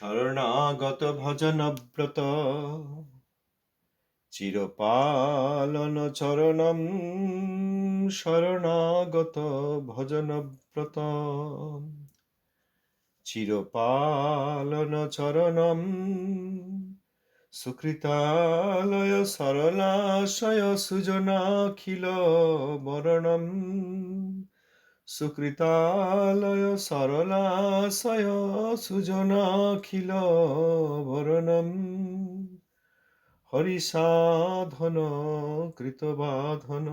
শরণাগত ভজনব্রত। চিরপালন চরণম শরণাগত ভজনব্রত। চিরপালন চরণম সুকৃতালয় সরলাশয় সুজনাখিল বরণম। সুকৃতালয় সরলাশয় সুজনাখিল বরণম। হরিসাধন কৃতবাধন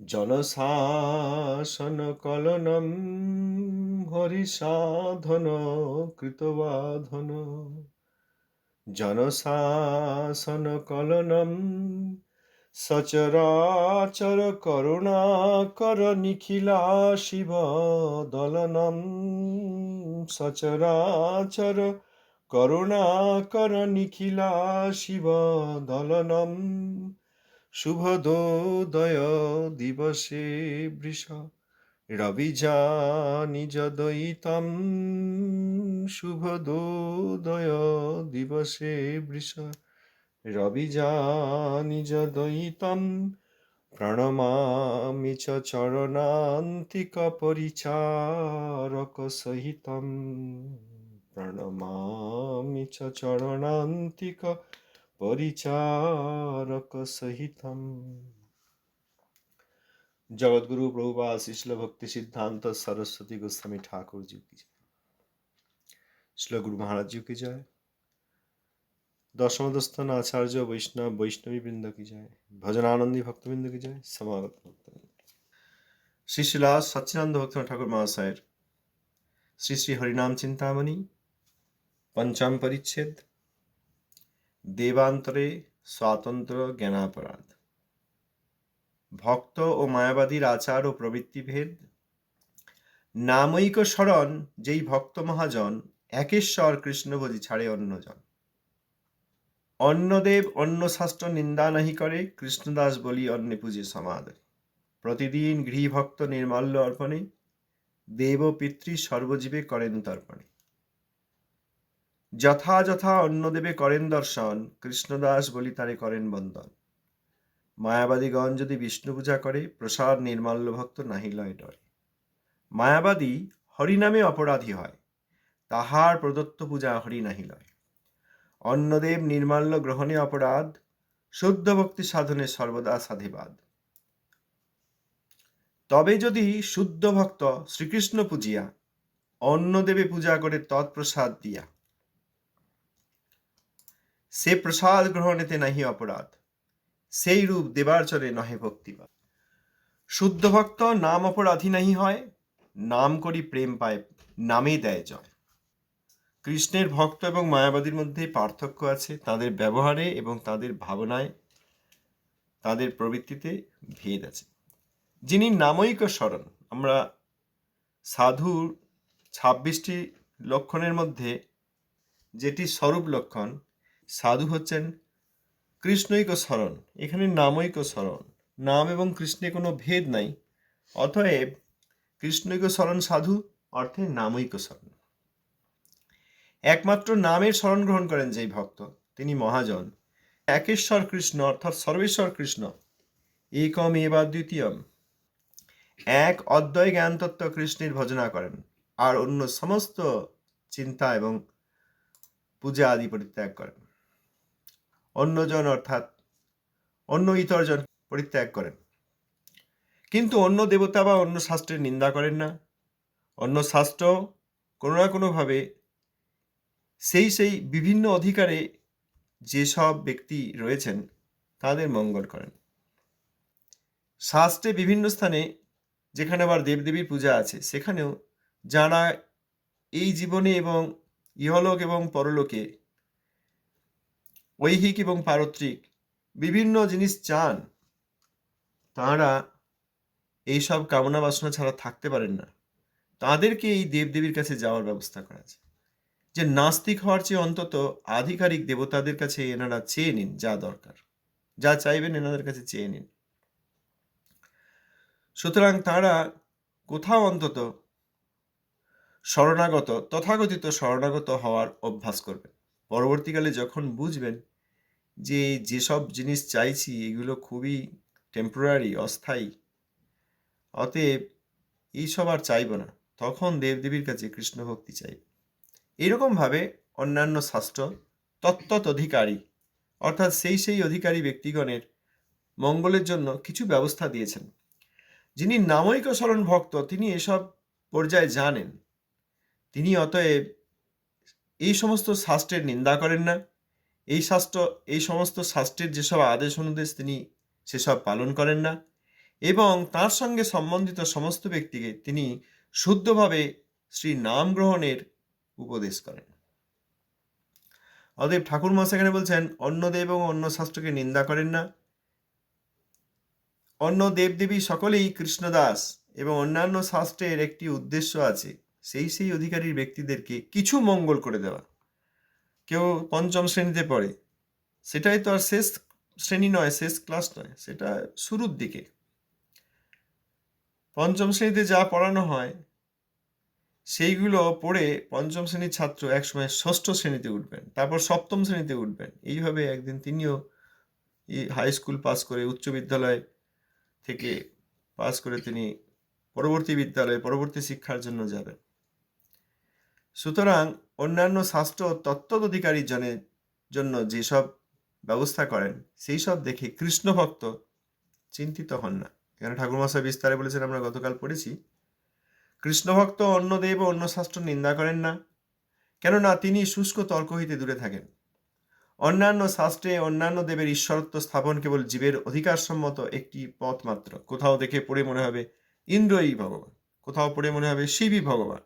জনশাসন কলনম। হরিসাধন কৃতবাধন। জনশাসন কলনম। সচরাচর করুণাকর নিখিলা শিব দলনম। সচরাচর করুণাকর নিখিলা শিব দলনম। শুভদোদয় দিবসে বৃষ রবিজা নিজ দয়িতম শুভদোদয় দিবসে বৃষ রবিজা নিজ দয়িতম প্রণমামি চ চরণান্তিক পরিচারক সহিতম। প্রণমামি চ চরণান্তিক পরিচারক সহিতম। জগৎগুরু প্রভুপা শিশল ভক্তি সিদ্ধান্ত সরস্বতী গোস্বামী ঠাকুর জি কি জয়? শিল গুরু মহারাজ কি জয়? দশমদস্থান আচার্য বৈষ্ণব বৈষ্ণবী বৃন্দ কি জয়? ভজনানন্দী ভক্তবৃন্দ কি জয়? সমাগত ভক্তবৃন্দ শ্রী শিলা সচ্চিদানন্দ ভক্ত ঠাকুর মহাশয়ের শ্রী শ্রী হরিনাম চিন্তামণি, পঞ্চম পরিচ্ছেদ, দেবান্তরে স্বাতন্ত্র জ্ঞানাপরাধ। ভক্ত ও মায়াবাদীর আচার ও প্রবৃত্তিভেদ। নামৈক স্মরণ যেই ভক্ত মহাজন, একেশ্বর কৃষ্ণভোজি ছাড়ে অন্যজন। অন্নদেব অন্য শাস্ত্র নিন্দা নাহি করে, কৃষ্ণদাস বলি অন্নে পূজে সমাদরে। প্রতিদিন গৃহভক্ত নির্মাল্য অর্পণে, দেব পিতৃ সর্বজীবে করেন তর্পণে। যথা যথা অন্নদেবে করেন দর্শন, কৃষ্ণদাস বলি তারে করেন বন্দন। মায়াবাদীগণ যদি বিষ্ণু পূজা করে, প্রসাদ নির্মাল্য ভক্ত নাহি লয় ডরে। মায়াবাদী হরিনামে অপরাধী হয়, তাহার প্রদত্ত পূজা হরি নাহি লয়। অন্নদেব নির্মাল্য গ্রহণে অপরাধ শুদ্ধ ভক্তি সাধনে সর্বদা সাধেবাদ। তবে যদি শুদ্ধ ভক্ত শ্রীকৃষ্ণ পূজিয়া, অন্নদেবে পূজা করে তৎপ্রসাদ দিয়া, সে প্রসাদ গ্রহণেতে নাহি অপরাধ, সেই রূপ দেবার চলে নহে ভক্তিবাদ। শুদ্ধ ভক্ত নাম অপরাধী নাহি হয়, নাম করি প্রেম পায়, নামে দেয় জয়। কৃষ্ণের ভক্ত এবং মায়াবাদীর মধ্যে পার্থক্য আছে। তাদের ব্যবহারে এবং তাদের ভাবনায় তাদের প্রবৃত্তিতে ভেদ আছে। যিনি নামৈক স্মরণ, আমরা সাধুর ছাব্বিশটি লক্ষণের মধ্যে যেটি স্বরূপ লক্ষণ, সাধু হচ্ছেন কৃষ্ণৈক স্মরণ। এখানে নামৈক স্মরণ, নাম এবং কৃষ্ণে কোনো ভেদ নাই। অতএব কৃষ্ণৈক স্মরণ সাধু, অর্থে নামৈক স্মরণ। একমাত্র নামের স্মরণ গ্রহণ করেন যেই ভক্ত। তিনি মহাজন। একেশ্বর কৃষ্ণ অর্থাৎ সর্বেশ্বর কৃষ্ণ। একম এবা দ্বিতীয়ম। এক অদ্বয় জ্ঞান তত্ত্ব কৃষ্ণের ভজনা করেন। আর অন্য সমস্ত চিন্তা এবং পূজা আদি পরিত্যাগ করেন। অন্যজন অর্থাৎ অন্য ইতরজন পরিত্যাগ করেন। কিন্তু অন্য দেবতা বা অন্য শাস্ত্রের নিন্দা করেন না। অন্য শাস্ত্র কোনো না কোনোভাবে সেই সেই বিভিন্ন অধিকারে যেসব ব্যক্তি রয়েছেন, তাদের মঙ্গল করেন। শাস্ত্রে বিভিন্ন স্থানে যেখানে আবার দেবদেবীর পূজা আছে, সেখানেও যারা এই জীবনে এবং ইহলোক এবং পরলোকে ঐহিক এবং পারত্রিক বিভিন্ন জিনিস চান, তাঁরা এইসব কামনা বাসনা ছাড়া থাকতে পারেন না। তাদেরকে এই দেবদেবীর কাছে যাওয়ার ব্যবস্থা করা আছে। যে নাস্তিক হওয়ার চেয়ে অন্তত আধিকারিক দেবতাদের কাছে এনারা চেয়ে নিন যা দরকার। যা চাইবেন এনাদের কাছে চেয়ে নিন। সুতরাং তারা কোথাও অন্তত শরণাগত, তথাকথিত শরণাগত হওয়ার অভ্যাস করবেন। পরবর্তীকালে যখন বুঝবেন যে যেসব জিনিস চাইছি এগুলো খুবই টেম্পোরারি অস্থায়ী, অতএব এইসব আর চাইব না। তখন দেবদেবীর কাছে কৃষ্ণ ভক্তি চাইব। এইরকমভাবে অন্যান্য শাস্ত্র তত্ত্বত অধিকারী, অর্থাৎ সেই সেই অধিকারী ব্যক্তিগণের মঙ্গলের জন্য কিছু ব্যবস্থা দিয়েছেন। যিনি নামৈক স্মরণ ভক্ত, তিনি এসব পর্যায়ে জানেন। তিনি অতএব এই সমস্ত শাস্ত্রের নিন্দা করেন না। এই শাস্ত্র, এই সমস্ত শাস্ত্রের যেসব আদেশ অনুদেশ তিনি সেসব পালন করেন না এবং তার সঙ্গে সম্বন্ধিত সমস্ত ব্যক্তিকে তিনি শুদ্ধভাবে শ্রী নাম গ্রহণের উপদেশ করেন। অতএব ঠাকুর মহাশয় এখানে বলছেন, অন্য দেব এবং অন্য শাস্ত্রকে নিন্দা করেন না। অন্য দেবদেবী সকলেই কৃষ্ণদাস এবং অন্যান্য শাস্ত্রের একটি উদ্দেশ্য আছে, সেই সেই অধিকারীর ব্যক্তিদেরকে কিছু মঙ্গল করে দেওয়া। কেউ পঞ্চম শ্রেণীতে পড়ে, সেটাই তো আর শেষ শ্রেণি নয়, শেষ ক্লাস নয়, সেটা শুরুর দিকে। পঞ্চম শ্রেণীতে যা পড়ানো হয় সেইগুলো পড়ে পঞ্চম শ্রেণির ছাত্র একসময় ষষ্ঠ শ্রেণীতে উঠবেন, তারপর সপ্তম শ্রেণীতে উঠবেন। এইভাবে একদিন তিনিও হাই স্কুল পাস করে উচ্চ বিদ্যালয় থেকে পাস করে তিনি পরবর্তী বিদ্যালয়ে পরবর্তী শিক্ষার জন্য যাবেন। সুতরাং অন্যান্য শাস্ত্র তত্ত্ব অধিকারী জনের জন্য যেসব ব্যবস্থা করেন, সেই সব দেখে কৃষ্ণ ভক্ত চিন্তিত হন না। এখানে ঠাকুরমশাই বিস্তারে বলেছেন, আমরা গতকাল পড়েছি। কৃষ্ণভক্ত অন্য দেব অন্য শাস্ত্র নিন্দা করেন না, কেননা তিনি শুষ্ক তর্ক হইতে দূরে থাকেন। অন্যান্য শাস্ত্রে অন্যান্য দেবের ঈশ্বরত্ব স্থাপন কেবল জীবের অধিকারসম্মত একটি পথ মাত্র। কোথাও দেখে পড়ে মনে হবে, ইন্দ্রই ভগবান। কোথাও পড়ে মনে হবে, শিবই ভগবান।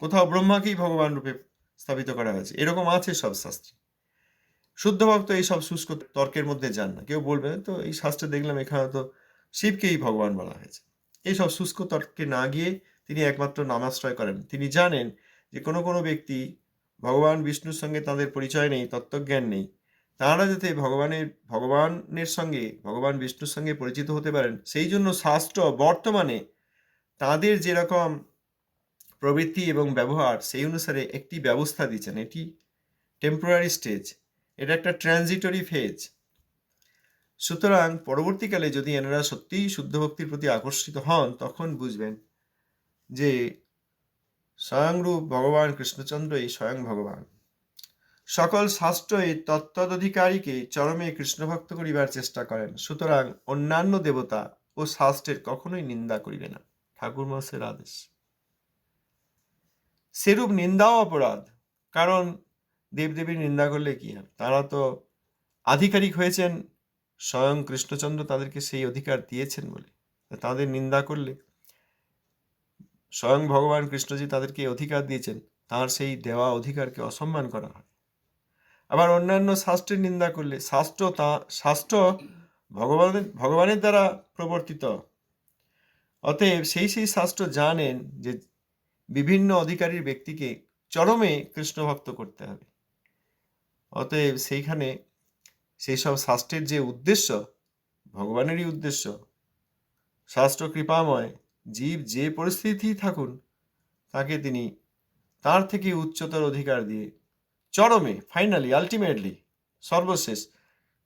কোথাও ব্রহ্মাকেই ভগবান রূপে স্থাপিত করা হয়েছে। এরকম আছে সব শাস্ত্রে। শুদ্ধ ভক্ত এই সব শুষ্ক তর্কের মধ্যে যান না। কেউ বলবে, তো এই শাস্ত্রে দেখলাম এখানে তো শিবকেই ভগবান বলা হয়েছে। এইসব শুষ্ক তর্কে না গিয়ে তিনি একমাত্র নামাশ্রয় করেন। তিনি জানেন যে কোনো কোনো ব্যক্তি ভগবান বিষ্ণুর সঙ্গে তাদের পরিচয় নেই, তত্ত্বজ্ঞান নেই। তাঁরা যাতে ভগবানের ভগবানের সঙ্গে, ভগবান বিষ্ণুর সঙ্গে পরিচিত হতে পারেন, সেই জন্য শাস্ত্র বর্তমানে তাদের যেরকম প্রবৃত্তি এবং ব্যবহার, সেই অনুসারে একটি ব্যবস্থা দিচ্ছেন এটি টেম্পোরারি স্টেজ এটা একটা ট্রানজিটরি ফেজ সুতরাং পরবর্তীকালে যদি এনারা সত্যিই শুদ্ধ ভক্তির প্রতি আকর্ষিত হন, তখন বুঝবেন যে স্বয়ংরূপ ভগবান কৃষ্ণচন্দ্রই স্বয়ং ভগবান। সকল শাস্ত্রই তত্ত্বাধিকারীকে চরমে কৃষ্ণভক্ত করিবার চেষ্টা করেন, সুতরাং অন্যান্য দেবতা ও শাস্ত্রের কখনোই নিন্দা করিবে না। ঠাকুর মাসের আদেশ। সেরূপ নিন্দাও অপরাধ, কারণ দেবদেবীর নিন্দা করলে কি হয়? তারা তো আধিকারিক হয়েছেন, স্বয়ং কৃষ্ণচন্দ্র তাদেরকে সেই অধিকার দিয়েছেন বলে। তাদের নিন্দা করলে স্বয়ং ভগবান কৃষ্ণজি তাদেরকে অধিকার দিয়েছেন তার সেই দেওয়া অধিকারকে অসম্মান করা হয়। আবার অন্যান্য শাস্ত্রের নিন্দা করলে শাস্ত্র তা, শাস্ত্র ভগবানের ভগবানের দ্বারা প্রবর্তিত। অতএব সেই সেই শাস্ত্র জানেন যে বিভিন্ন অধিকারীর ব্যক্তিকে চরমে কৃষ্ণভক্ত করতে হবে। অতএব সেইখানে সেই সব শাস্ত্রের যে উদ্দেশ্য, ভগবানেরই উদ্দেশ্য, শাস্ত্র কৃপাময় জীব যে পরিস্থিতি থাকুন, তাকে তিনি তার থেকে উচ্চতর অধিকার দিয়ে চরমে ফাইনালি আলটিমেটলি সর্বশেষ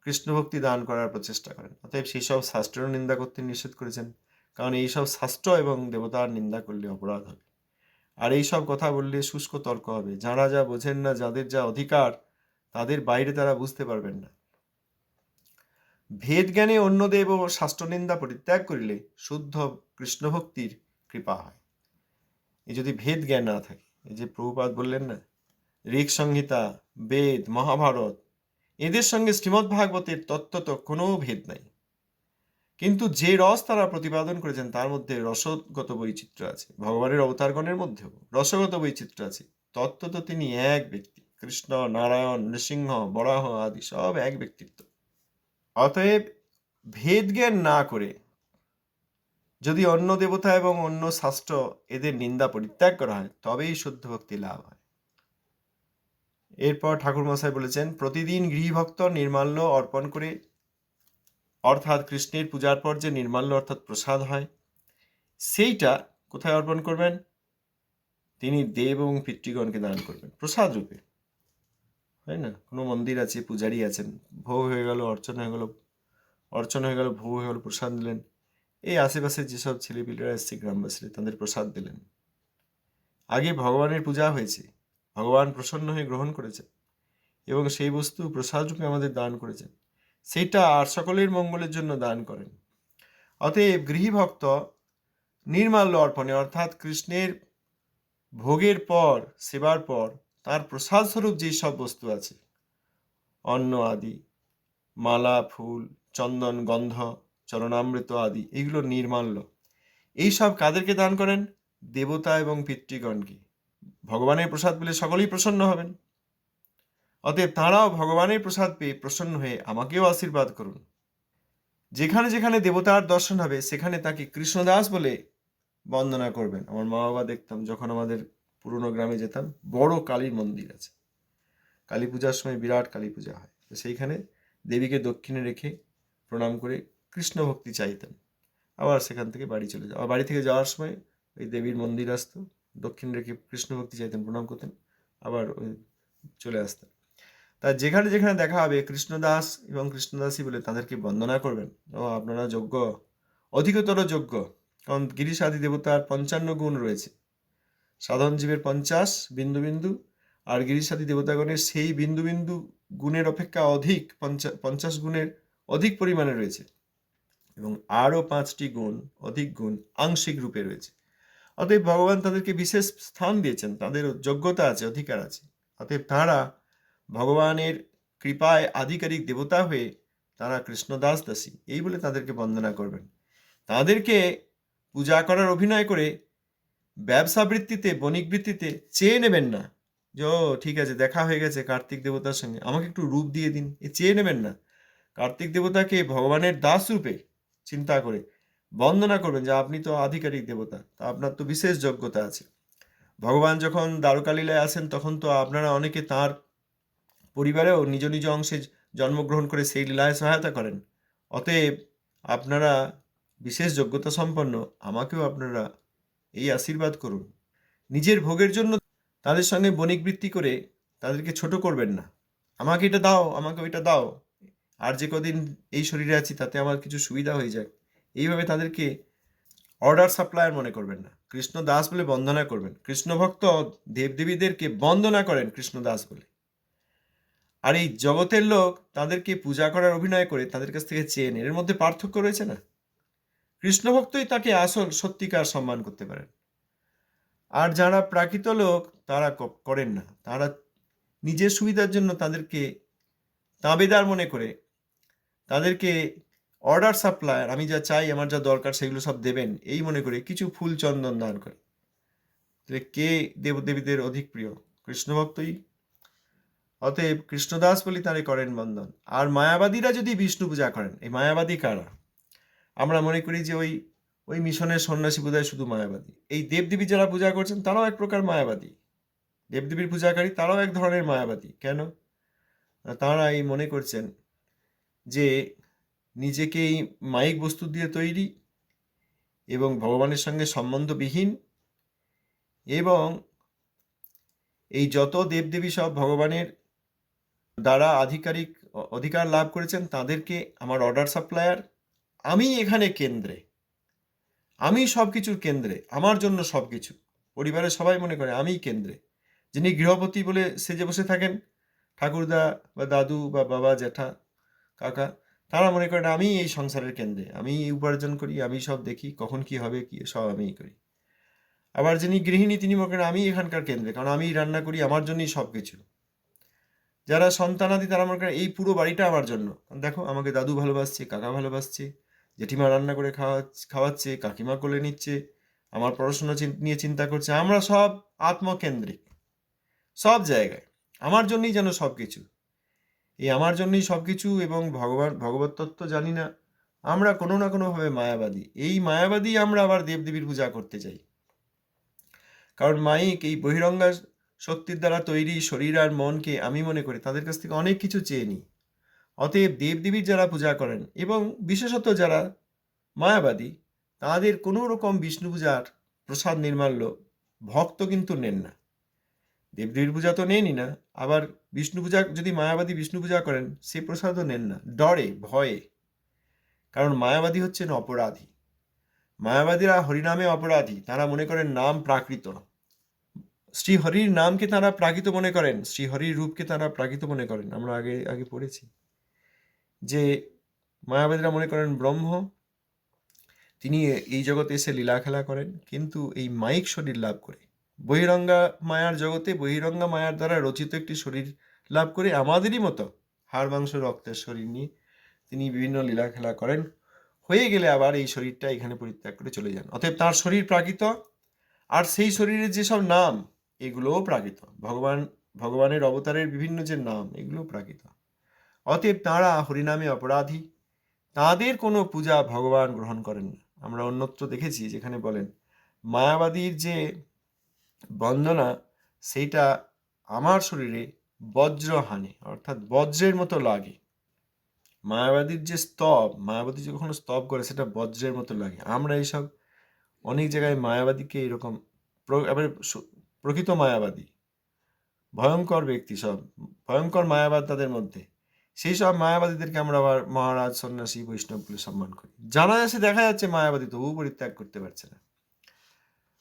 কৃষ্ণভক্তি দান করার প্রচেষ্টা করেন। অতএব সেই সব শাস্ত্রেরও নিন্দা করতে নিষেধ করেছেন, কারণ এই সব শাস্ত্র এবং দেবতার নিন্দা করলে অপরাধ হবে। আর এই সব কথা বললে শুষ্ক তর্ক হবে। যারা যা বোঝেন না, যাদের যা অধিকার, তাদের বাইরে তারা বুঝতে পারবেন না। ভেদ জ্ঞানে অন্য দেব ও শাস্ত্রনিন্দা পরিত্যাগ করিলে শুদ্ধ কৃষ্ণভক্তির কৃপা হয়। এই যদি ভেদ জ্ঞান না থাকে, এই যে প্রভুপাত বললেন না, ঋক সংহিতা, বেদ, মহাভারত, এদের সঙ্গে শ্রীমদ্ ভাগবতের তত্ত্বত কোনো ভেদ নাই। কিন্তু যে রস তারা প্রতিপাদন করেছেন, তার মধ্যে রসগত বৈচিত্র্য আছে। ভগবানের অবতারগণের মধ্যেও রসগত বৈচিত্র্য আছে। তত্ত্ব তো তিনি এক ব্যক্তি। কৃষ্ণ, নারায়ণ, নৃসিংহ, বরাহ আদি সব এক ব্যক্তিত্ব। অতএব ভেদ জ্ঞান না করে যদি অন্য দেবতা এবং অন্য শাস্ত্র এদের নিন্দা পরিত্যাগ করা হয়, তবেই শুদ্ধ ভক্তি লাভ হয়। এরপর ঠাকুর মশাই বলেছেন, প্রতিদিন গৃহভক্ত নির্মাল্য অর্পণ করে, অর্থাৎ কৃষ্ণের পূজার পর যে নির্মাল্য অর্থাৎ প্রসাদ হয়, সেইটা কোথায় অর্পণ করবেন? তিনি দেব এবং পিতৃগণকে দান করবেন, প্রসাদ রূপে। হয় না? কোনো মন্দির আছে, পূজারী আছেন ভোগ হয়ে গেল, অর্চনা হয়ে গেল, অর্চনা হয়ে গেল, ভোগ হয়ে গেল, প্রসাদ দিলেন। এই আশেপাশে যেসব ছেলেপিলেরা এসছে গ্রামবাসীরা, তাদের প্রসাদ দিলেন। আগে ভগবানের পূজা হয়েছে, ভগবান প্রসন্ন হয়ে গ্রহণ করেছেন এবং সেই বস্তু প্রসাদ রূপে আমাদের দান করেছেন। সেইটা আর সকলের মঙ্গলের জন্য দান করেন। অতএব গৃহীভক্ত নির্মাল্য অর্পণে, অর্থাৎ কৃষ্ণের ভোগের পর, সেবার পর তার প্রসাদ স্বরূপ যেই সব বস্তু আছে, অন্ন আদি, মালা, ফুল, চন্দন, গন্ধ, চরণামৃত আদি, এগুলো নির্মাল্য। এই সব কাদেরকে দান করেন? দেবতা এবং পিতৃগণকে। ভগবানের প্রসাদ পেলে সকলেই প্রসন্ন হবেন। অতএব তাঁরাও ভগবানের প্রসাদ পেয়ে প্রসন্ন হয়ে আমাকেও আশীর্বাদ করুন। যেখানে যেখানে দেবতার দর্শন হবে, সেখানে তাকে কৃষ্ণদাস বলে বন্দনা করবেন। আমার মা বাবা দেখতাম যখন আমাদের পুরনো গ্রামে যেতাম, বড় কালীর মন্দির আছে। কালী পূজার সময় বিরাট কালী পূজা হয়। তো সেইখানে দেবীকে দক্ষিণে রেখে প্রণাম করে কৃষ্ণ ভক্তি চাইতেন। আবার সেখান থেকে বাড়ি চলে যাওয়া, বাড়ি থেকে যাওয়ার সময় ওই দেবীর মন্দির আসতো, দক্ষিণ রেখে কৃষ্ণ ভক্তি চাইতেন, প্রণাম করতেন, আবার ওই চলে আসতেন। তা যেখানে যেখানে দেখা হবে, কৃষ্ণদাস এবং কৃষ্ণদাসী বলে তাদেরকে বন্দনা করবেন। ও, আপনারা যোগ্য, অধিকতর যোগ্য। কারণ গিরিশ গিরিশাদি দেবতার পঞ্চান্ন গুণ রয়েছে। সাধারণ জীবের পঞ্চাশ বিন্দু বিন্দু, আর গিরিশাদি দেবতাগণের সেই বিন্দু বিন্দু গুণের অপেক্ষা অধিক, পঞ্চা পঞ্চাশ গুণের অধিক পরিমাণে রয়েছে। এবং আরও পাঁচটি গুণ, অধিক গুণ আংশিক রূপে রয়েছে। অতএব ভগবান তাদেরকে বিশেষ স্থান দিয়েছেন, তাদের যোগ্যতা আছে, অধিকার আছে। অতএব তাঁরা ভগবানের কৃপায় আধিকারিক দেবতা হয়ে তারা কৃষ্ণদাস দাসী এই বলে তাদেরকে বন্দনা করবেন। তাদেরকে পূজা করার অভিনয় করে ব্যবসা বৃত্তিতে বণিক বৃত্তিতে চেয়ে নেবেন না। ও, ঠিক আছে, দেখা হয়ে গেছে কার্তিক দেবতার সঙ্গে। আমাকে একটু রূপ দিয়ে দিন। এ চেয়ে নেবেন না। কার্তিক দেবতাকে ভগবানের দাস রূপে চিন্তা করে বন্দনা করবেন যে, আপনি তো আধিকারিক দেবতা, তা আপনার তো বিশেষ যোগ্যতা আছে। ভগবান যখন দ্বারকালীলায় আসেন, তখন তো আপনারা অনেকে তার পরিবারেও নিজ নিজ অংশে জন্মগ্রহণ করে সেই লীলায় সহায়তা করেন। অতএব আপনারা বিশেষ যোগ্যতা সম্পন্ন, আমাকেও আপনারা এই আশীর্বাদ করুন। নিজের ভোগের জন্য তাদের সঙ্গে বণিক বৃত্তি করে তাদেরকে ছোট করবেন না। আমাকে এটা দাও, আমাকে ওইটা দাও। আর যে কদিন এই শরীরে আছি, তাতে আমার কিছু সুবিধা হয়ে যাক। এইভাবে তাদেরকে অর্ডার সাপ্লায়ার মনে করবেন না। কৃষ্ণ দাস বলে বন্দনা করবেন। কৃষ্ণ ভক্ত দেবদেবীদেরকে বন্দনা করেন কৃষ্ণ দাস বলে। আর এই জগতের লোক তাদেরকে পূজা করার অভিনয় করে তাদের কাছ থেকে চেয়ে নেন। এর মধ্যে পার্থক্য রয়েছে না? কৃষ্ণ ভক্তই তাকে আসল সত্যিকার সম্মান করতে পারেন। আর যারা প্রাকৃত লোক, তারা করেন না। তারা নিজের সুবিধার জন্য তাদেরকে তাবেদার মনে করে, তাদেরকে অর্ডার সাপ্লায়ার আমি যা চাই, আমার যা দরকার, সেগুলো সব দেবেন, এই মনে করে কিছু ফুল চন্দন দান করে। তাহলে কে দেবদেবীদের অধিক প্রিয়? কৃষ্ণ ভক্তই অতএব কৃষ্ণদাস বলি তারে করেন বন্দন। আর মায়াবাদীরা যদি বিষ্ণু পূজা করেন, এই মায়াবাদী কারা? আমরা মনে করি যে ওই ওই মিশনের সন্ন্যাসী বোধহয় শুধু মায়াবাদী। এই দেবদেবী যারা পূজা করছেন, তারাও এক প্রকার মায়াবাদী। দেবদেবীর পূজাকারী, তারাও এক ধরনের মায়াবাদী। কেন? তারা এই মনে করছেন যে নিজেকে এই মাইক বস্তু দিয়ে তৈরি এবং ভগবানের সঙ্গে সম্বন্ধবিহীন এবং এই যত দেবদেবী সব ভগবানের দ্বারা আধিকারিক অধিকার লাভ করেছেন, তাদেরকে আমার অর্ডার সাপ্লায়ার আমি এখানে কেন্দ্রে। আমি সব কিছুর কেন্দ্রে, আমার জন্য সব কিছু পরিবারের সবাই মনে করে আমিই কেন্দ্রে। যিনি গৃহপতি বলে সেজে বসে থাকেন, ঠাকুরদা বা দাদু বা বাবা, জ্যাঠা, কাকা, তারা মনে করেন, আমি এই সংসারের কেন্দ্রে। আমি উপার্জন করি, আমি সব দেখি, কখন কি হবে, কি সব আমিই করি। আবার যিনি গৃহিণী, তিনি মনে করেন, আমি এখানকার কেন্দ্রে, কারণ আমি রান্না করি, আমার জন্যই সব কিছু যারা সন্তানাদি, তারা মনে করেন, এই পুরো বাড়িটা আমার জন্য। দেখো, আমাকে দাদু ভালোবাসছে, কাকা ভালোবাসছে জেঠিমা রান্না করে খাওয়া খাওয়াচ্ছে, কাকিমা কোলে নিচ্ছে, আমার পড়াশোনা নিয়ে চিন্তা করছে, আমরা সব আত্মকেন্দ্রিক। সব জায়গায়। আমার জন্যই যেন সব কিছু এই আমার জন্যই সব কিছু এবং ভগবান, ভগবত তত্ত্ব জানি না, আমরা কোনো না কোনোভাবে মায়াবাদী। এই মায়াবাদী আমরা আবার দেবদেবীর পূজা করতে চাই। কারণ মাইক এই বহিরঙ্গা শক্তির দ্বারা তৈরি শরীর আর মনকে আমি মনে করি, তাদের কাছ থেকে অনেক কিছু চেয়ে নিই। অতএব দেবদেবীর যারা পূজা করেন এবং বিশেষত যারা মায়াবাদী, তাদের কোনো রকম বিষ্ণু পূজার প্রসাদ নির্মাল্য ভক্ত কিন্তু নেন না। দেবদেবীর পূজা তো নেনই না, আবার বিষ্ণু পূজা, যদি মায়াবাদী বিষ্ণু পূজা করেন, সে প্রসাদও নেন না, ডরে, ভয়ে। কারণ মায়াবাদী হচ্ছেন অপরাধী। মায়াবাদীরা হরিনামে অপরাধী, তারা মনে করেন নাম প্রাকৃত। শ্রীহরির নামকে তারা প্রাকৃত মনে করেন, শ্রীহরির রূপকে তারা প্রাকৃত মনে করেন। আমরা আগে আগে পড়েছি। যে মায়াবাদীরা মনে করেন ব্রহ্ম, তিনি এই জগতে এসে লীলা খেলা করেন, কিন্তু এই মাইক শরীর লাভ করে। বহিরঙ্গা মায়ার জগতে বহিরঙ্গা মায়ার দ্বারা রচিত একটি শরীর লাভ করে আমাদেরই মতো হাড়, মাংস, রক্তের শরীর নিয়ে তিনি বিভিন্ন লীলা খেলা করেন। হয়ে গেলে আবার এই শরীরটা এখানে পরিত্যাগ করে চলে যান। অতএব তার শরীর প্রাকৃত, আর সেই শরীরের যেসব নাম, এগুলোও প্রাকৃত। ভগবান ভগবানের অবতারের বিভিন্ন যে নাম এগুলো প্রাকৃত। অতএব তাঁরা হরিনামে অপরাধী। তাদের কোনো পূজা ভগবান গ্রহণ করেন না। আমরা অন্যত্র দেখেছি যেখানে বলেন, মায়াবাদীর যে বন্দনা, সেইটা আমার শরীরে বজ্র হানে, অর্থাৎ বজ্রের মতো লাগে। মায়াবাদীর যে স্তব, মায়াবাদী যে কখনো স্তব করে, সেটা বজ্রের মতো লাগে। আমরা এইসব অনেক জায়গায় মায়াবাদীকে এরকম এবারে প্রকৃত মায়াবাদী, ভয়ঙ্কর ব্যক্তি সব, ভয়ঙ্কর মায়াবাদ তাদের মধ্যে। সেই সব মায়াবাদীদেরকে আমরা আবার মহারাজ, সন্ন্যাসী বৈষ্ণব বলে সম্মান করি। জানা যাচ্ছে, দেখা যাচ্ছে মায়াবাদী তবুও পরিত্যাগ করতে পারছে না।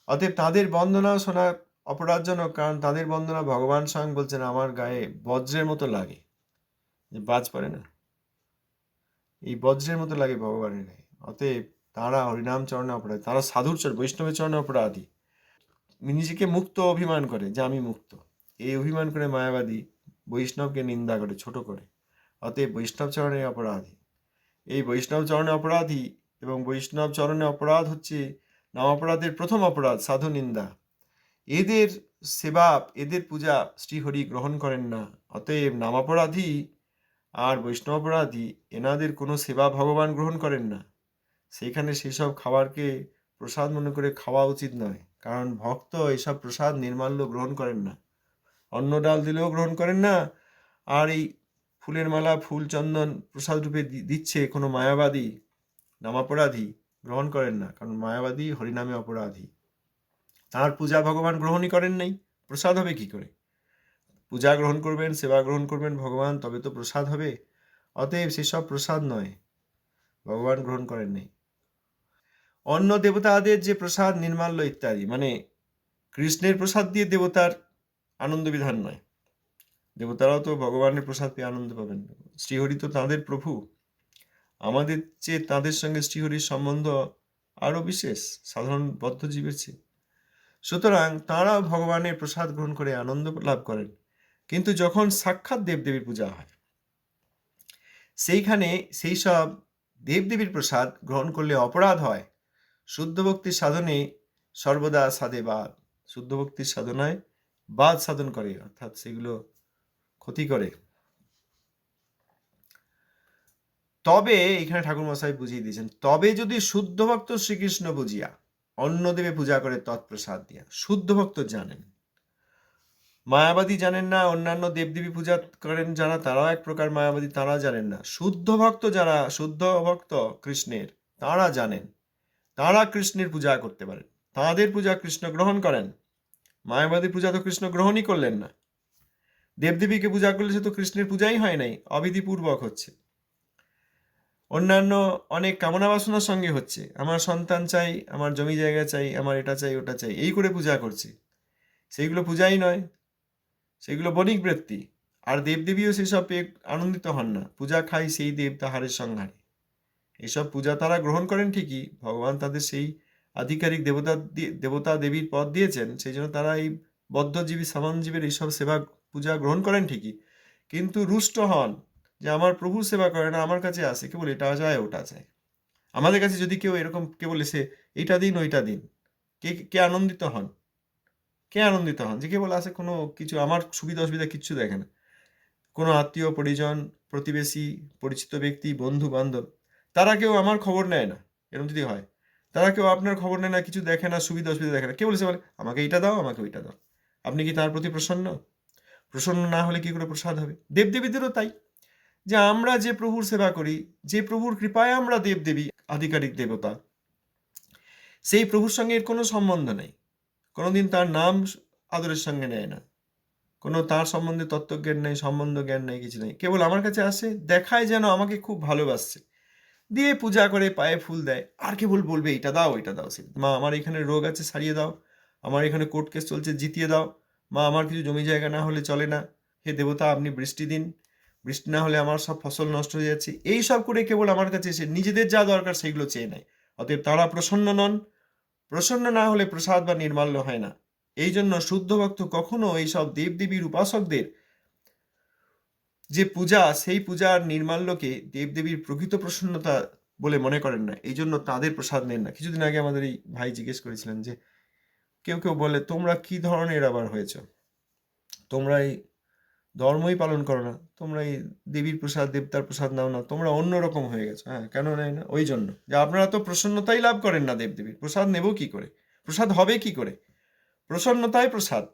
অতএব তাদের বন্দনা শোনা অপরাধজনক, কারণ তাদের বন্দনা ভগবান স্বয়ং বলছেন, আমার গায়ে বজ্রের মতো লাগে। যে বাজ পড়ে না। এই বজ্রের মতো লাগে ভগবানের গায়ে। অতএব তারা হরিনাম চরণে অপরাধী, তারা সাধুর চর বৈষ্ণবের চরণে অপরাধী। নিজেকে মুক্ত অভিমান করে যে আমি মুক্ত। এই অভিমান করে মায়াবাদী বৈষ্ণবকে নিন্দা করে, ছোট করে। অতএব বৈষ্ণব চরণে অপরাধী। এই বৈষ্ণব চরণে অপরাধী এবং বৈষ্ণব চরণে অপরাধ হচ্ছে নাম অপরাধের প্রথম অপরাধ, সাধু নিন্দা। এদের সেবা, এদের পূজা শ্রীহরি গ্রহণ করেন না। অতএব নাম অপরাধী আর বৈষ্ণব অপরাধী, এনাদের কোনো সেবা ভগবান গ্রহণ করেন না। সেইখানে সেসব খাবারকে প্রসাদ মনে করে খাওয়া উচিত নয়, কারণ ভক্ত এইসব প্রসাদ নির্মাল্য গ্রহণ করেন না। অন্ন ডাল দিলেও গ্রহণ করেন না, আর এই ফুলের মালা, ফুল চন্দন প্রসাদ রূপে দিচ্ছে কোনো মায়াবাদী নামাপরাধী গ্রহণ করেন না, কারণ মায়াবাদী হরিনামে অপরাধী। তার পূজা ভগবান গ্রহণই করেন নাই, প্রসাদ হবে কি করে? পূজা গ্রহণ করবেন, সেবা গ্রহণ করবেন ভগবান, তবে তো প্রসাদ হবে। অতএব সেসব প্রসাদ নয়, ভগবান গ্রহণ করেন নাই। অন্য দেবতাদের যে প্রসাদ, নির্মাল্য ইত্যাদি মানে কৃষ্ণের প্রসাদ দিয়ে দেবতার আনন্দ বিধান নয়। দেবতারাও তো ভগবানের প্রসাদ পেয়ে আনন্দ পাবেন। শ্রীহরি তো তাঁদের প্রভু। আমাদের চেয়ে তাদের সঙ্গে শ্রীহরির সম্বন্ধ আরও বিশেষ, সাধারণ বদ্ধজীবের চেয়ে। সুতরাং তাঁরাও ভগবানের প্রসাদ গ্রহণ করে আনন্দ লাভ করেন। কিন্তু যখন সাক্ষাৎ দেবদেবীর পূজা হয়, সেইখানে সেই সব দেবদেবীর প্রসাদ গ্রহণ করলে অপরাধ হয়। শুদ্ধ ভক্তির সাধনে সর্বদা সাধে বাদ। শুদ্ধ ভক্তির সাধনায় বাদ সাধন করে, অর্থাৎ সেগুলো ক্ষতি করে। তবে এখানে ঠাকুর মশাই বুঝিয়ে দিয়েছেন, তবে যদি শুদ্ধ ভক্ত শ্রীকৃষ্ণ বুঝিয়া অন্য দেবে পূজা করে তৎপ্রসাদ দিয়া, শুদ্ধ ভক্ত জানেন। মায়াবাদী জানেন না, অন্যান্য দেবদেবী পূজা করেন যারা, তারাও এক প্রকার মায়াবাদী, তারা জানেন না। শুদ্ধ ভক্ত যারা, শুদ্ধ ভক্ত কৃষ্ণের, তারা জানেন। তারা কৃষ্ণের পূজা করতে পারেন। তাঁদের পূজা কৃষ্ণ গ্রহণ করেন। মায়াবাদী পূজা তো কৃষ্ণ গ্রহণই করলেন না। দেবদেবীকে পূজা করলে সে তো কৃষ্ণের পূজাই হয় নাই, অবিধিপূর্বক হচ্ছে। অন্যান্য অনেক কামনা বাসনার সঙ্গে হচ্ছে। আমার সন্তান চাই, আমার জমি জায়গা চাই, আমার এটা চাই, ওটা চাই, এই করে পূজা করছে। সেইগুলো পূজাই নয় সেগুলো বণিক বৃত্তি। আর দেবদেবীও সেসব পেয়ে আনন্দিত হন না। পূজা খাই সেই দেব তাহারের সংহারে এসব পূজা তারা গ্রহণ করেন ঠিকই, ভগবান তাদের সেই আধিকারিক দেবতা দেবতা দেবীর পদ দিয়েছেন, সেই জন্য তারা এই বদ্ধজীবী সামানজীবের এইসব সেবা পূজা গ্রহণ করেন ঠিকই। কিন্তু রুষ্ট হন যে আমার প্রভু সেবা করে না, আমার কাছে আসে, কেবল এটা চায় ওটা চায় আমাদের কাছে যদি কেউ এরকম কেবল এসে, এইটা দিন, ওইটা দিন। কে কে আনন্দিত হন? কে আনন্দিত হন? যে কেবল আসে, কোনো কিছু, আমার সুবিধা অসুবিধা কিচ্ছু দেখে না। কোনো আত্মীয়, পরিজন, প্রতিবেশী, পরিচিত ব্যক্তি, বন্ধু, বান্ধব, তারা কেউ আমার খবর নেয় না, এরকম যদি হয়। তারা কেউ আপনার খবর নেয় না, কিছু দেখে না, সুবিধা অসুবিধা দেখে না। কেউ বলেছে বলে, আমাকে এইটা দাও, আমাকে ওইটা দাও। আপনি কি তার প্রতি প্রসন্ন? প্রসন্ন না হলে কি করে প্রসাদ হবে? দেবদেবীদেরও তাই। যে আমরা যে প্রভুর সেবা করি, যে প্রভুর কৃপায় আমরা দেবদেবী, আধিকারিক দেবতা, সেই প্রভুর সঙ্গে এর কোনো সম্বন্ধ নেই। কোনোদিন তার নাম আদরের সঙ্গে নেয় না। কোনো তার সম্বন্ধে তত্ত্বজ্ঞান নেই, সম্বন্ধ জ্ঞান নেই, কিছু নেই। কেবল আমার কাছে আসে, দেখায় যেন আমাকে খুব ভালোবাসছে। দিয়ে পূজা করে, পায়ে ফুল দেয়। আর কেবল বলবে এটা দাও এটা দাও মা, আমার এখানে রোগ আছে, সারিয়ে দাও। আমার এখানে কোর্ট কেস চলছে, জিতিয়ে দাও। মা আমার কিছু জমি জায়গা না হলে চলে না। হে দেবতা, আপনি বৃষ্টি দিন। বৃষ্টি না হলে আমার সব ফসল নষ্ট হয়ে যাচ্ছে। এই সব করে কেবল আমার কাছে এসে নিজেদের যা দরকার সেগুলো চেয়ে নেয়। অতএব তারা প্রসন্ন নন। প্রসন্ন না হলে প্রসাদ বা নির্মাল্য হয় না। এই জন্য শুদ্ধ ভক্ত কখনো এইসব দেবদেবীর উপাসকদের যে পূজা, সেই পূজার নির্মাল্যকে দেবদেবীর প্রকৃত প্রসন্নতা বলে মনে করেন না। এই জন্য তাদের প্রসাদ নেন না। কিছুদিন আগে আমাদের এই ভাই জিজ্ঞেস করেছিলেন যে কেউ কেউ বলে, তোমরা কি ধরনের আবার হয়েছ? তোমরা এই ধর্মই পালন করো না তোমরা এই দেবীর প্রসাদ, দেবতার প্রসাদ নাও না, তোমরা অন্যরকম হয়ে গেছো। হ্যাঁ কেন নেয় না? ওই জন্য। যে আপনারা তো প্রসন্নতাই লাভ করেন না দেবদেবীর। প্রসাদ নেব কি করে? প্রসাদ হবে কি করে? প্রসন্নতাই প্রসাদ।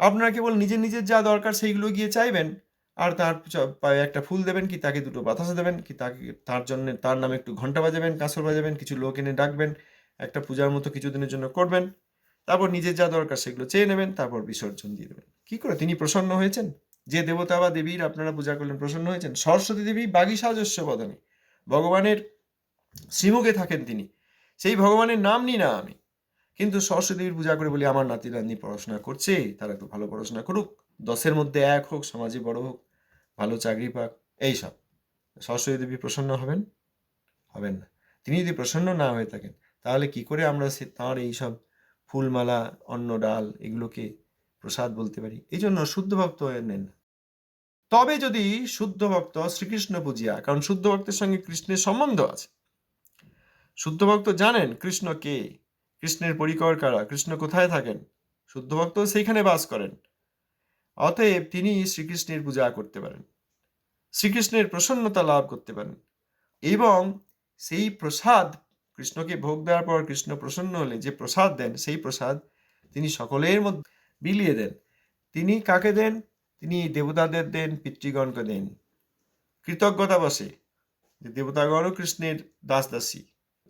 আপনারা কেবল নিজের নিজের যা দরকার সেইগুলো গিয়ে চাইবেন, আর তার পায়ে একটা ফুল দেবেন, কি তাকে দুটো বাতাসা দেবেন, কি তাকে তার জন্য, তার নামে একটু ঘণ্টা বাজাবেন, কাঁসর বাজাবেন, কিছু লোক এনে ডাকবেন, একটা পূজার মতো কিছুদিনের জন্য করবেন। তারপর নিজের যা দরকার সেগুলো চেয়ে নেবেন, তারপর বিসর্জন দিয়ে দেবেন। কি করে? তিনি প্রসন্ন হয়েছেন? যে দেবতা বা দেবীর আপনারা পূজা করলেন প্রসন্ন হয়েছেন। সরস্বতী দেবী বাগী সাজস্য বদনে। ভগবানের শ্রীমুখে থাকেন তিনি। সেই ভগবানের নাম নি না আমি। কিন্তু সরস্বতী দেবীর পূজা করে বলি, আমার নাতি নাতনি পড়াশোনা করছে, তারা একটু ভালো পড়াশোনা করুক। দশের মধ্যে এক হোক, সমাজে বড় হোক, ভালো চাকরি পাক। এইসব সরস্বতী দেবী প্রসন্ন হবেন? হবেন না। তিনি যদি প্রসন্ন না হয়ে থাকেন, তাহলে কি করে আমরা সে তাঁর এইসব ফুলমালা, অন্ন ডাল এগুলোকে প্রসাদ বলতে পারি। এই জন্য শুদ্ধ ভক্ত নেন। তবে যদি শুদ্ধ ভক্ত শ্রীকৃষ্ণ পূজিয়া, কারণ শুদ্ধ ভক্তের সঙ্গে কৃষ্ণের সম্বন্ধ আছে। শুদ্ধ ভক্ত জানেন কৃষ্ণ কে, কৃষ্ণের পরিকর কারা, কৃষ্ণ কোথায় থাকেন? শুদ্ধ ভক্ত সেইখানে বাস করেন। অতএব তিনি শ্রীকৃষ্ণের পূজা করতে পারেন। শ্রীকৃষ্ণের প্রসন্নতা লাভ করতে পারেন। এবং সেই প্রসাদ কৃষ্ণকে ভোগ দেওয়ার পর কৃষ্ণ প্রসন্ন হলে যে প্রসাদ দেন, সেই প্রসাদ তিনি সকলের মধ্যে বিলিয়ে দেন। তিনি কাকে দেন? তিনি দেবতাদের দেন, পিতৃগণকে দেন। কৃতজ্ঞতা বসে যে দেবতাগণও কৃষ্ণের দাস দাসী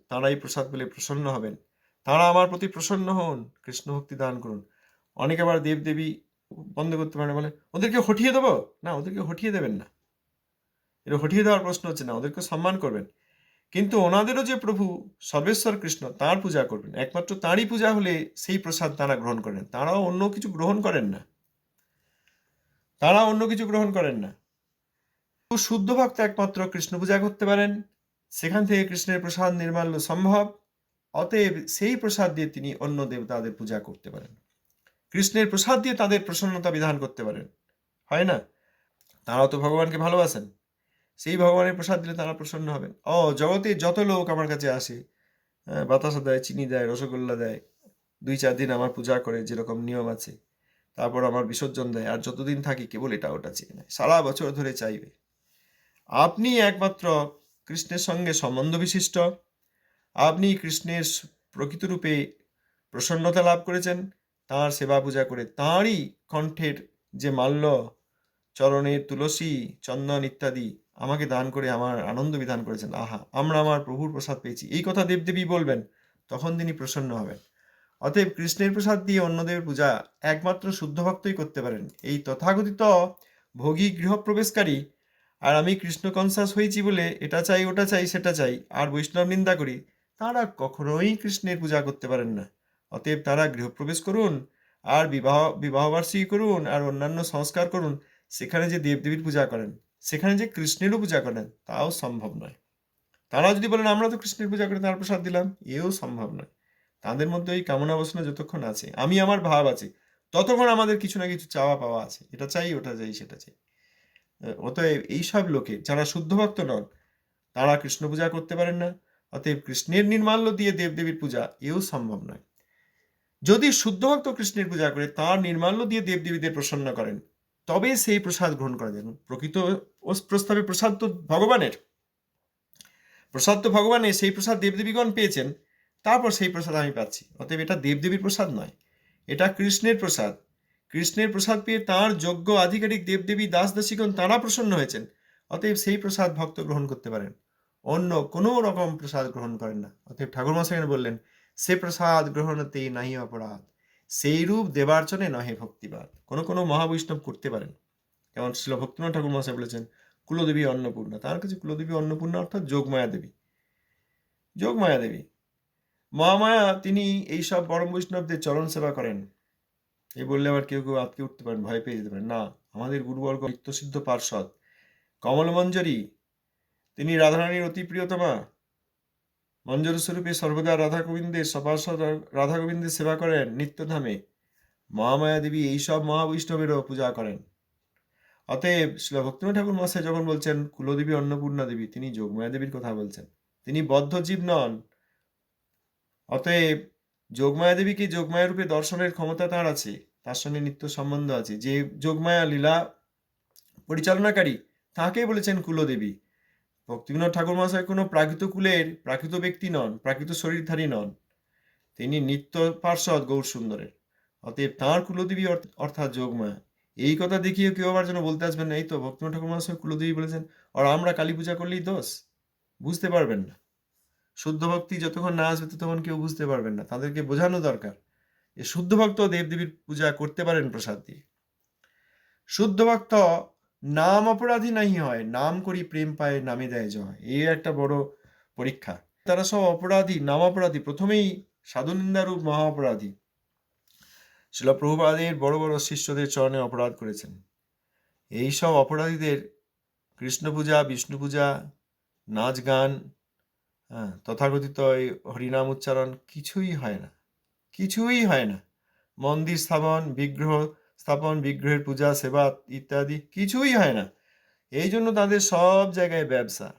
তাঁরা এই প্রসাদ পেলে প্রসন্ন হবেন। তাঁরা আমার প্রতি প্রসন্ন হন, কৃষ্ণ ভক্তি দান করুন। অনেকে আবার দেবদেবী বন্ধ করতে পারে, বলে, ওদেরকে হটিয়ে দেবো? না, ওদেরকে হটিয়ে দেবেন না। এটা হটিয়ে দেওয়ার প্রশ্ন হচ্ছে না, ওদেরকে সম্মান করবেন। কিন্তু ওনাদেরও যে প্রভু সর্বেশ্বর কৃষ্ণ, তাঁর পূজা করবেন। একমাত্র তাঁরই পূজা হলে সেই প্রসাদ তারা গ্রহণ করেন। তারাও অন্য কিছু গ্রহণ করেন না। তারা অন্য কিছু গ্রহণ করেন না। শুদ্ধ ভক্ত একমাত্র কৃষ্ণ পূজা করতে পারেন। সেখান থেকে কৃষ্ণের প্রসাদ নির্মাল্য সম্ভব। অতএব সেই প্রসাদ দিয়ে তিনি অন্য দেবতাদের পূজা করতে পারেন। কৃষ্ণের প্রসাদ দিয়ে তাদের প্রসন্নতা বিধান করতে পারেন। হয় না? তারাও তো ভগবানকে ভালোবাসেন। সেই ভগবানের প্রসাদ দিলে তারা প্রসন্ন হবেন ও, জগতে যত লোক আমার কাছে আসে বাতাসা দেয়, চিনি দেয়, রসগোল্লা দেয়, দুই চার দিন আমার পূজা করে যেরকম নিয়ম আছে, তারপর আমার বিসর্জন দেয়, আর যতদিন থাকি কেবল এটা ওটা চেয়ে নেয়। সারা বছর ধরে চাইবে। আপনি একমাত্র কৃষ্ণের সঙ্গে সম্বন্ধ বিশিষ্ট। আপনি কৃষ্ণের প্রকৃত রূপে প্রসন্নতা লাভ করেছেন। তাঁর সেবা পূজা করে তাঁরই কণ্ঠের যে মাল্য, চরণের তুলসী, চন্দন ইত্যাদি আমাকে দান করে, আমার আনন্দ বিধান করেছেন। আহা, আমরা আমার প্রভুর প্রসাদ পেয়েছি। এই কথা দেবদেবী বলবেন, তখন তিনি প্রসন্ন হবেন। অতএব কৃষ্ণের প্রসাদ দিয়ে অন্যদেবের পূজা একমাত্র শুদ্ধ ভক্তই করতে পারেন। এই তথাকথিত ভোগী গৃহপ্রবেশকারী, আর আমি কৃষ্ণ কনসাস হয়েছি বলে এটা চাই, ওটা চাই, সেটা চাই, আর বৈষ্ণব নিন্দা করি, তারা কখনোই কৃষ্ণের পূজা করতে পারেন না। অতএব তারা গৃহপ্রবেশ করুন, আর বিবাহ, বিবাহবার্ষিকী করুন, আর অন্যান্য সংস্কার করুন, সেখানে যে দেবদেবীর পূজা করেন। সেখানে যে কৃষ্ণেরও পূজা করেন, তাও সম্ভব নয়। তারা যদি বলেন, আমরা তো কৃষ্ণের পূজা করে, তার প্রসাদ দিলাম এও সম্ভব নয়। তাদের মধ্যে ওই কামনা বাসনা যতক্ষণ আছে, আমি আমার ভাব আছে, ততক্ষণ আমাদের কিছু না কিছু চাওয়া পাওয়া আছে। এটা চাই, ওটা চাই, সেটা চাই। অতএব এইসব লোকে যারা শুদ্ধ ভক্ত নন, তারা কৃষ্ণ পূজা করতে পারেন না। অতএব কৃষ্ণের নির্মাল্য দিয়ে দেবদেবীর পূজা এও সম্ভব নয়। যদি শুদ্ধ ভক্ত কৃষ্ণের পূজা করে, তার নির্মাল্য দিয়ে দেবদেবীদের প্রসন্ন করেন তবে সেই প্রসাদ গ্রহণ করা যাবে প্রকৃত প্রস্তাবে প্রসাদ তো ভগবানের। প্রসাদ তো ভগবানের, সেই প্রসাদ দেবদেবীগণ পেয়েছেন, তারপর সেই প্রসাদ আমি পাচ্ছি। অতএব এটা দেবদেবীর প্রসাদ নয়, এটা কৃষ্ণের প্রসাদ। কৃষ্ণের প্রসাদ পেয়ে তাঁর যোগ্য আধিকারিক দেবদেবী দাস দাসীগণ তাঁরা প্রসন্ন হয়েছেন, অতএব সেই প্রসাদ ভক্ত গ্রহণ করতে পারেন। অন্য কোনো রকম প্রসাদ গ্রহণ করেন না। অতএব ঠাকুর মশাই বললেন, সে প্রসাদ গ্রহণতেই নাহি অপরাধ। সেই রূপ দেবার্চনে নহে ভক্তিবাদ। কোনো কোনো মহাবৈষ্ণব করতে পারেন। যেমন শিল ভক্তিনাথ ঠাকুর মহাশয় বলেছেন, কুলদেবী অন্নপূর্ণা। তার কাছে কুলদেবী অন্নপূর্ণা অর্থাৎ যোগমায়া দেবী। যোগমায়া দেবী। মহামায়া তিনি এইসব পরম বৈষ্ণবদের চরণ সেবা করেন। এই বললে আবার কেউ কেউ আটকে উঠতে পারেন, ভয় পেয়ে যেতে পারেন। না, আমাদের গুরুবর্গ নিত্যসিদ্ধ পার্ষদ কমলমঞ্জরী, তিনি রাধারানীর অতি প্রিয়তমা। মঞ্জর স্বরূপে সর্বদা রাধা গোবিন্দের সপার্ষদ রাধা গোবিন্দের সেবা করেন নিত্যধামে। মহামায়া দেবী এইসব মহাবৈষ্ণবেরও পূজা করেন। অতএব শিল ভক্তিনাথ ঠাকুর মশাই যখন বলছেন, কুলদেবী অন্নপূর্ণা দেবী তিনি যোগমায়া দেবীর কথা বলছেন। তিনি বদ্ধজীব নন। অতএব যোগমায়া দেবীকে যোগমায়া রূপে দর্শনের ক্ষমতা তার আছে। তার সঙ্গে নিত্য সম্বন্ধ আছে। যে যোগমায়া লীলা পরিচালনাকারী তাকে বলেছেন কুলদেবী। ভক্তিবিনোদ ঠাকুর মহাশয় কোনো প্রাকৃত কুলের, প্রাকৃত ব্যক্তি নন, প্রাকৃত শরীরধারী নন। তিনি নিত্য পার্শ্বদ গৌর সুন্দরের। অতএব তাঁর কুলদেবী অর্থ- অর্থাৎ যোগমায়া। এই কথা দেখিয়ে কেউ আবার যেন বলতে আসবেন না, এই তো ভক্তিবিনোদ ঠাকুর মহাশয় কুলদেবী বলেছেন, আর আমরা কালী পূজা করলেই দোষ। বুঝতে পারবেন না। শুদ্ধ ভক্তি যতক্ষণ না আসবে ততক্ষণ কেউ বুঝতে পারবেন না। তাদেরকে বোঝানো দরকার যে শুদ্ধ ভক্ত দেবদেবীর পূজা করতে পারেন প্রসাদ দিয়ে। শুদ্ধ ভক্ত নাম অপরাধী নাহি হয়, নাম করি প্রেম পায় নামে দেয় জয়। এই একটা বড় পরীক্ষা। তারা সব অপরাধী, নাম অপরাধী, প্রথমেই সাধু নিন্দারূপ মহা অপরাধী শিল প্রভুপাদের বড় বড় শিষ্যদের চরণে অপরাধ করেছেন। এই সব অপরাধীদের কৃষ্ণ পূজা, বিষ্ণু পূজা, নাচ গান হ্যাঁ তথাকথিত এই হরিনাম উচ্চারণ কিছুই হয় না। কিছুই হয় না। মন্দির স্থাপন, বিগ্রহ স্থাপন, বিগ্রহের পূজা, সেবা ইত্যাদি কিছুই হয় না। এই জন্য তাদের সব জায়গায় ব্যবসা।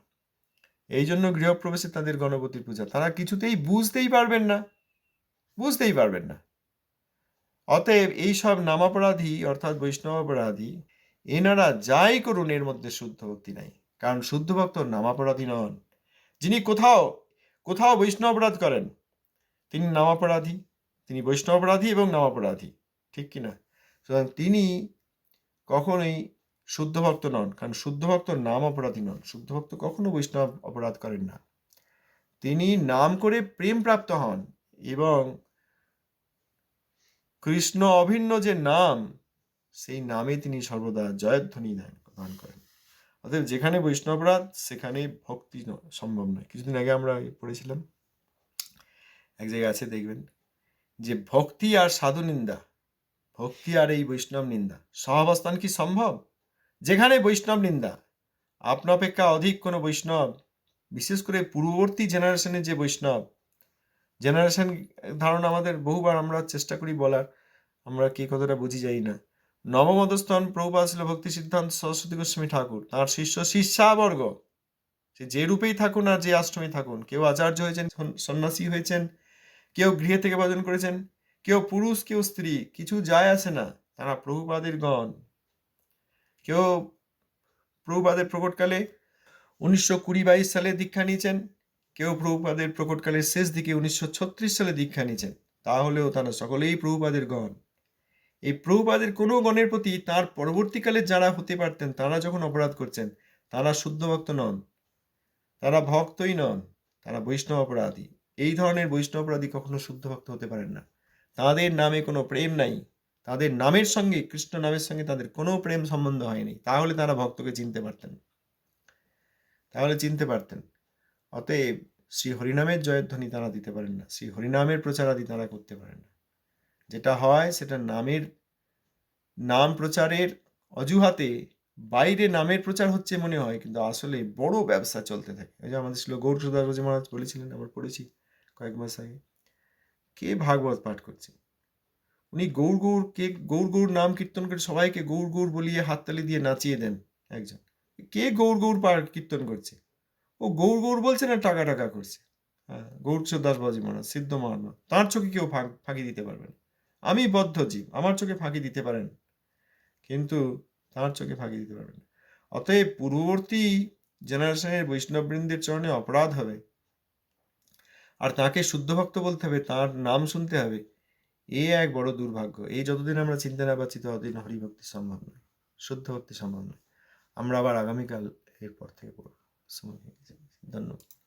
এই জন্য গৃহপ্রবেশে তাদের গণপতির পূজা। তারা কিছুতেই বুঝতেই পারবেন না। বুঝতেই পারবেন না। অতএব এই সব নামাপরাধী, অর্থাৎ বৈষ্ণব অপরাধী এনারা যাই করুন, এর মধ্যে শুদ্ধ ভক্তি নাই। কারণ শুদ্ধ ভক্ত নামাপরাধী নন। যিনি কোথাও কোথাও বৈষ্ণব অপরাধ করেন, তিনি নামাপরাধী। তিনি বৈষ্ণব অপরাধী এবং নামাপরাধী। ঠিক কিনা? সুতরাং তিনি কখনোই শুদ্ধ ভক্ত নন, কারণ শুদ্ধ ভক্ত নাম অপরাধী নন। শুদ্ধ ভক্ত কখনো বৈষ্ণব অপরাধ করেন না। তিনি নাম করে প্রেম প্রাপ্ত হন এবং কৃষ্ণ অভিন্ন যে নাম, সেই নামে তিনি সর্বদা জয়ধ্বনি দান দান করেন। অতএব যেখানে বৈষ্ণব অপরাধ, সেখানে ভক্তি সম্ভব নয়। কিছুদিন আগে আমরা পড়েছিলাম, এক জায়গায় আছে, দেখবেন, যে ভক্তি আর সাধু নিন্দা ভক্তি আর এই বৈষ্ণব নিন্দা। সহাবস্থান কি সম্ভব? যেখানে বৈষ্ণব নিন্দা, আপনা অপেক্ষা অধিক কোনো বৈষ্ণব, বিশেষ করে পূর্ববর্তী জেনারেশনের যে বৈষ্ণব জেনারেশন ধারণা আমাদের বহুবার আমরা চেষ্টা করি বলার, আমরা কে কতটা বুঝি যাই না। নবম অধস্তন প্রভুপাদ ছিল ভক্তি সিদ্ধান্ত সরস্বতী গোস্বামী ঠাকুর। তার শিষ্য শিষ্যাবর্গ। সে যে রূপেই থাকুন আর যে আশ্রমে থাকুন, কেউ আচার্য হয়েছেন সন্ন্যাসী হয়েছেন, কেউ গৃহে থেকে ভজন করেছেন কেউ পুরুষ, কেউ স্ত্রী, কিছু যায় আসে না, তারা প্রভুপাদের গণ। কেউ প্রভুপাদের প্রকটকালে উনিশশো কুড়ি বাইশ সালে দীক্ষা নিয়েছেন, কেউ প্রভুপাদের প্রকটকালের শেষ দিকে উনিশশো ছত্রিশ সালে দীক্ষা নিয়েছেন, তাহলেও তারা সকলেই প্রভুপাদের গণ। এই প্রভুপাদের কোনো গণের প্রতি তার পরবর্তীকালে যারা হতে পারতেন, তারা যখন অপরাধ করছেন, তারা শুদ্ধ ভক্ত নন। তারা ভক্তই নন, তারা বৈষ্ণব অপরাধী। এই ধরনের বৈষ্ণব অপরাধী কখনো শুদ্ধ ভক্ত হতে পারেন না। তাদের নামে কোনো প্রেম নাই। তাদের নামের সঙ্গে, কৃষ্ণ নামের সঙ্গে তাদের কোনো প্রেম সম্বন্ধ হয়নি। তাহলে তারা ভক্তকে চিনতে পারতেন। তাহলে চিনতে পারতেন। অতএব শ্রী হরিনামের জয়ধ্বনি তারা দিতে পারেন না। শ্রী হরিনামের প্রচারাদি তারা করতে পারেন না। যেটা হয়, সেটা নামের, নাম প্রচারের অজুহাতে বাইরে নামের প্রচার হচ্ছে মনে হয়, কিন্তু আসলে বড় ব্যবসা চলতে থাকে। এই যে আমাদের ছিল গৌর সুদাসবাজি মহারাজ বলেছিলেন, আবার পড়েছি কয়েক মাস আগে। কে ভাগবত পাঠ করছে? উনি গৌর গৌর কে গৌর গৌর নাম কীর্তন করে সবাইকে গৌর গৌর বলিয়ে হাততালি দিয়ে নাচিয়ে দেন একজন। কে গৌর গৌর পাঠ কীর্তন করছে? ও গৌর গৌর বলছে না টাকা টাকা করছে? হ্যাঁ গৌর দাস বাজি মহারাজ, সিদ্ধ মহাত্মা, তাঁর চোখে কেউ ফাঁকি দিতে পারবেন আমি বদ্ধ জীব, আমার চোখে ফাঁকি দিতে পারেন? কিন্তু তাঁর চোখে ফাঁকি দিতে পারবেন অতএব পূর্ববর্তী জেনারেশনের বৈষ্ণববৃন্দের চরণে অপরাধ হবে। আর তাকে শুদ্ধ ভক্ত বলতে হবে, তার নাম শুনতে হবে। এ এক বড় দুর্ভাগ্য। এই যতদিন আমরা চিনতে না পারছি ততদিন হরিভক্তি সম্ভব নয়। শুদ্ধ ভক্তি সম্ভব নয়। আমরা আবার আগামীকাল এরপর থেকে পড়ব। ধন্যবাদ।